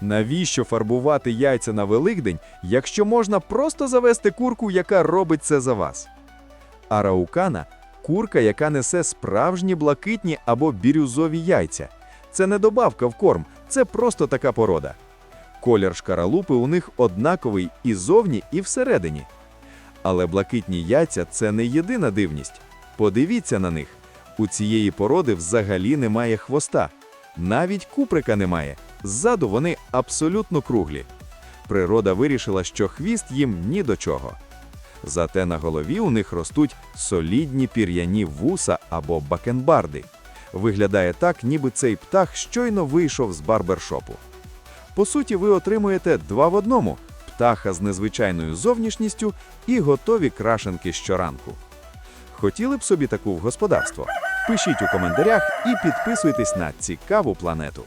Навіщо фарбувати яйця на Великдень, якщо можна просто завести курку, яка робить це за вас? Араукана курка, яка несе справжні блакитні або бірюзові яйця. Це не добавка в корм, це просто така порода. Колір шкаралупи у них однаковий і зовні, і всередині. Але блакитні яйця це не єдина дивність. Подивіться на них. У цієї породи взагалі немає хвоста. Навіть куприка немає. Ззаду вони абсолютно круглі. Природа вирішила, що хвіст їм ні до чого. Зате на голові у них ростуть солідні пір'яні вуса або бакенбарди. Виглядає так, ніби цей птах щойно вийшов з барбершопу. По суті, ви отримуєте два в одному птаха з незвичайною зовнішністю і готові крашенки щоранку. Хотіли б собі таку в господарство? Пишіть у коментарях і підписуйтесь на цікаву планету.